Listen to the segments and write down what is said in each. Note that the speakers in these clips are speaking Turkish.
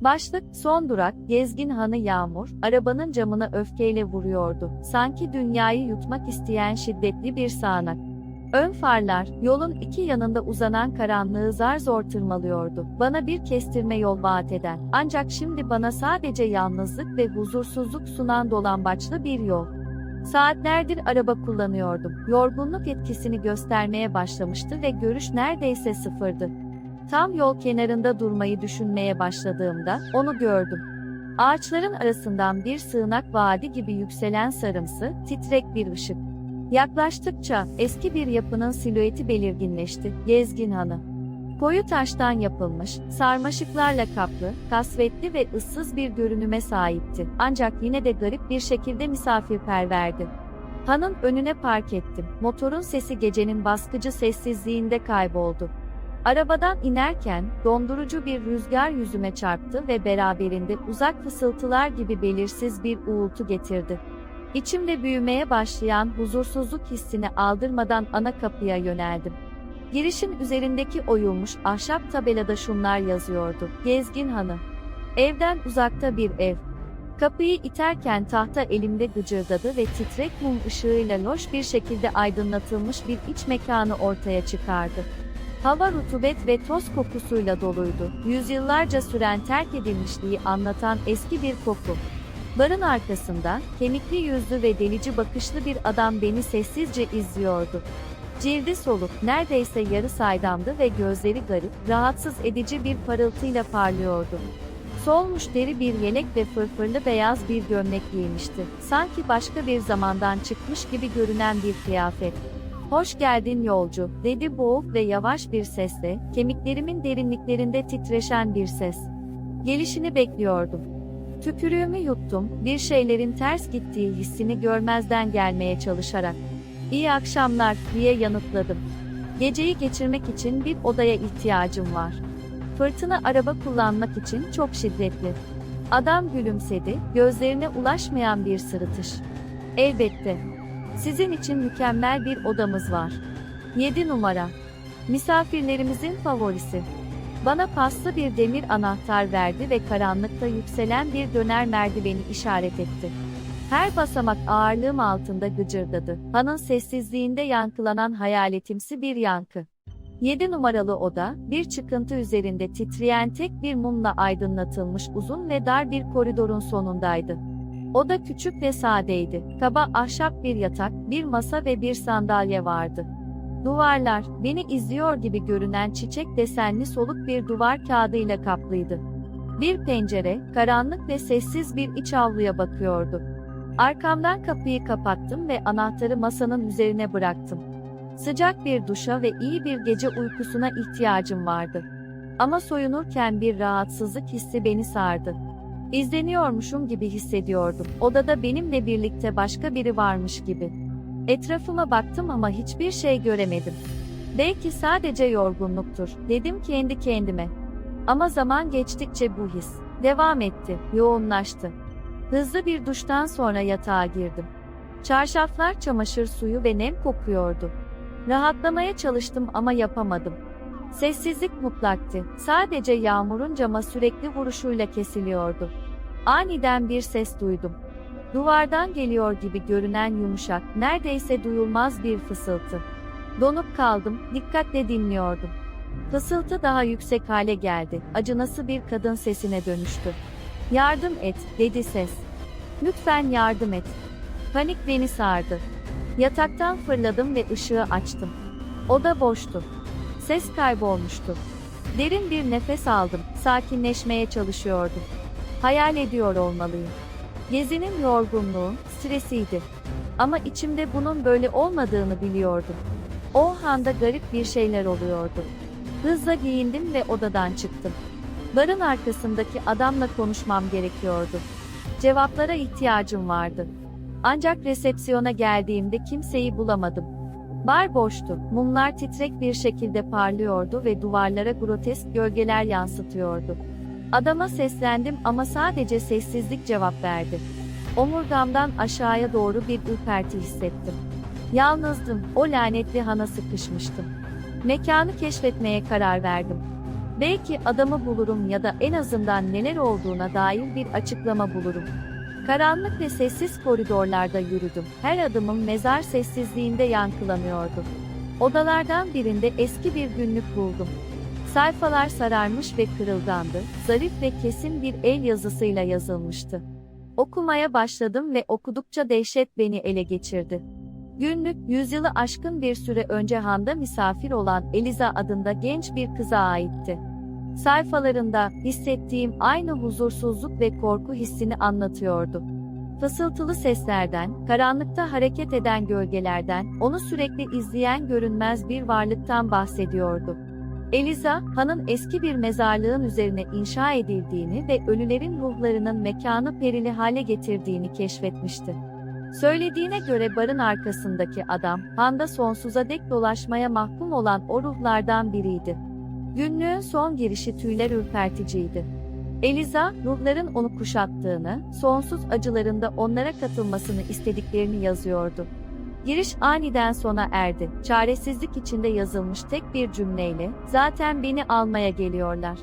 Başlık son durak gezgin hanı Yağmur arabanın camına öfkeyle vuruyordu. Sanki dünyayı yutmak isteyen şiddetli bir sağanak. Ön farlar yolun iki yanında uzanan karanlığı zar zor tırmalıyordu. Bana bir kestirme yol vaat eden ancak şimdi bana sadece yalnızlık ve huzursuzluk sunan dolambaçlı bir yol. Saatlerdir araba kullanıyordum. Yorgunluk etkisini göstermeye başlamıştı ve görüş neredeyse sıfırdı. Tam yol kenarında durmayı düşünmeye başladığımda onu gördüm. Ağaçların arasından bir sığınak vadi gibi yükselen sarımsı, titrek bir ışık. Yaklaştıkça eski bir yapının silüeti belirginleşti. Gezgin Hanı. Koyu taştan yapılmış, sarmaşıklarla kaplı, kasvetli ve ıssız bir görünüme sahipti. Ancak yine de garip bir şekilde misafirperverdi. Hanın önüne park ettim. Motorun sesi gecenin baskıcı sessizliğinde kayboldu. Arabadan inerken dondurucu bir rüzgar yüzüme çarptı ve beraberinde uzak fısıltılar gibi belirsiz bir uğultu getirdi. İçimde büyümeye başlayan huzursuzluk hissini aldırmadan ana kapıya yöneldim. Girişin üzerindeki oyulmuş ahşap tabelada şunlar yazıyordu. Gezgin Hanı. Evden uzakta bir ev. Kapıyı iterken tahta elimde gıcırdadı ve titrek mum ışığıyla loş bir şekilde aydınlatılmış bir iç mekanı ortaya çıkardı. Hava rutubet ve toz kokusuyla doluydu. Yüzyıllarca süren terk edilmişliği anlatan eski bir koku. Barın arkasında, kemikli yüzlü ve delici bakışlı bir adam beni sessizce izliyordu. Cildi soluk, neredeyse yarı saydamdı ve gözleri garip, rahatsız edici bir parıltıyla parlıyordu. Solmuş deri bir yelek ve fırfırlı beyaz bir gömlek giymişti. Sanki başka bir zamandan çıkmış gibi görünen bir kıyafet. Hoş geldin yolcu, dedi boğuk ve yavaş bir sesle, kemiklerimin derinliklerinde titreşen bir ses. Gelişini bekliyordum. Tükürüğümü yuttum, bir şeylerin ters gittiği hissini görmezden gelmeye çalışarak. İyi akşamlar, diye yanıtladım. Geceyi geçirmek için bir odaya ihtiyacım var. Fırtına araba kullanmak için çok şiddetli. Adam gülümsedi, gözlerine ulaşmayan bir sırıtış. Elbette. Sizin için mükemmel bir odamız var. 7 numara. Misafirlerimizin favorisi. Bana paslı bir demir anahtar verdi ve karanlıkta yükselen bir döner merdiveni işaret etti. Her basamak ağırlığım altında gıcırdadı. Hanın sessizliğinde yankılanan hayaletimsi bir yankı. 7 numaralı oda, bir çıkıntı üzerinde titreyen tek bir mumla aydınlatılmış uzun ve dar bir koridorun sonundaydı. Oda küçük ve sadeydi. Kaba ahşap bir yatak, bir masa ve bir sandalye vardı. Duvarlar, beni izliyor gibi görünen çiçek desenli soluk bir duvar kağıdıyla kaplıydı. Bir pencere, karanlık ve sessiz bir iç avluya bakıyordu. Arkamdan kapıyı kapattım ve anahtarı masanın üzerine bıraktım. Sıcak bir duşa ve iyi bir gece uykusuna ihtiyacım vardı. Ama soyunurken bir rahatsızlık hissi beni sardı. İzleniyormuşum gibi hissediyordum. Odada benimle birlikte başka biri varmış gibi. Etrafıma baktım ama hiçbir şey göremedim. Belki sadece yorgunluktur, dedim kendi kendime. Ama zaman geçtikçe bu his devam etti, yoğunlaştı. Hızlı bir duştan sonra yatağa girdim. Çarşaflar çamaşır suyu ve nem kokuyordu. Rahatlamaya çalıştım ama yapamadım. Sessizlik mutlaktı. Sadece yağmurun cama sürekli vuruşuyla kesiliyordu. Aniden bir ses duydum. Duvardan geliyor gibi görünen yumuşak, neredeyse duyulmaz bir fısıltı. Donup kaldım, dikkatle dinliyordum. Fısıltı daha yüksek hale geldi. Acınası bir kadın sesine dönüştü. Yardım et, dedi ses. Lütfen yardım et. Panik beni sardı. Yataktan fırladım ve ışığı açtım. Oda boştu. Ses kaybolmuştu. Derin bir nefes aldım, sakinleşmeye çalışıyordum. Hayal ediyor olmalıyım. Gezinin yorgunluğu, stresiydi. Ama içimde bunun böyle olmadığını biliyordum. O anda garip bir şeyler oluyordu. Hızla giyindim ve odadan çıktım. Barın arkasındaki adamla konuşmam gerekiyordu. Cevaplara ihtiyacım vardı. Ancak resepsiyona geldiğimde kimseyi bulamadım. Bar boştu, mumlar titrek bir şekilde parlıyordu ve duvarlara grotesk gölgeler yansıtıyordu. Adama seslendim ama sadece sessizlik cevap verdi. Omurgamdan aşağıya doğru bir ürperti hissettim. Yalnızdım, o lanetli hana sıkışmıştım. Mekanı keşfetmeye karar verdim. Belki adamı bulurum ya da en azından neler olduğuna dair bir açıklama bulurum. Karanlık ve sessiz koridorlarda yürüdüm. Her adımım mezar sessizliğinde yankılanıyordu. Odalardan birinde eski bir günlük buldum. Sayfalar sararmış ve kırılgandı, zarif ve kesin bir el yazısıyla yazılmıştı. Okumaya başladım ve okudukça dehşet beni ele geçirdi. Günlük, yüzyılı aşkın bir süre önce handa misafir olan Eliza adında genç bir kıza aitti. Sayfalarında hissettiğim aynı huzursuzluk ve korku hissini anlatıyordu. Fısıltılı seslerden, karanlıkta hareket eden gölgelerden, onu sürekli izleyen görünmez bir varlıktan bahsediyordu. Eliza, Han'ın eski bir mezarlığın üzerine inşa edildiğini ve ölülerin ruhlarının mekanı perili hale getirdiğini keşfetmişti. Söylediğine göre barın arkasındaki adam, Han'da sonsuza dek dolaşmaya mahkum olan o ruhlardan biriydi. Günlüğün son girişi tüyler ürperticiydi. Eliza, ruhların onu kuşattığını, sonsuz acılarında onlara katılmasını istediklerini yazıyordu. Giriş aniden sona erdi. Çaresizlik içinde yazılmış tek bir cümleyle, zaten beni almaya geliyorlar.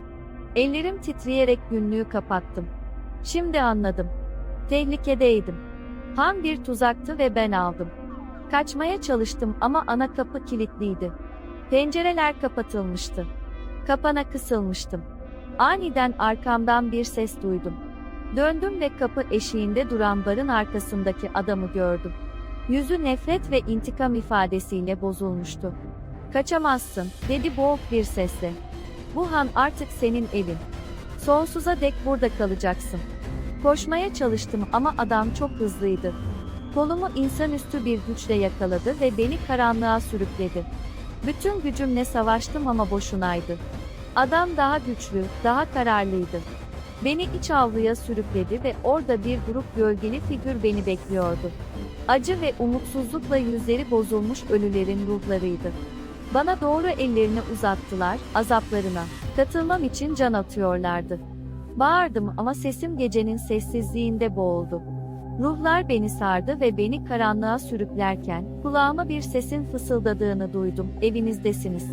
Ellerim titreyerek günlüğü kapattım. Şimdi anladım. Tehlikedeydim. Han bir tuzaktı ve ben aldım. Kaçmaya çalıştım ama ana kapı kilitliydi. Pencereler kapatılmıştı. Kapana kısılmıştım. Aniden arkamdan bir ses duydum. Döndüm ve kapı eşiğinde duran barın arkasındaki adamı gördüm. Yüzü nefret ve intikam ifadesiyle bozulmuştu. Kaçamazsın, dedi boğuk bir sesle. Bu han artık senin evin. Sonsuza dek burada kalacaksın. Koşmaya çalıştım ama adam çok hızlıydı. Kolumu insanüstü bir güçle yakaladı ve beni karanlığa sürükledi. Bütün gücümle savaştım ama boşunaydı. Adam daha güçlü, daha kararlıydı. Beni iç avluya sürükledi ve orada bir grup gölgeli figür beni bekliyordu. Acı ve umutsuzlukla yüzleri bozulmuş ölülerin ruhlarıydı. Bana doğru ellerini uzattılar, azaplarına. Katılmam için can atıyorlardı. Bağırdım ama sesim gecenin sessizliğinde boğuldu. Ruhlar beni sardı ve beni karanlığa sürüklerken kulağıma bir sesin fısıldadığını duydum. Evinizdesiniz.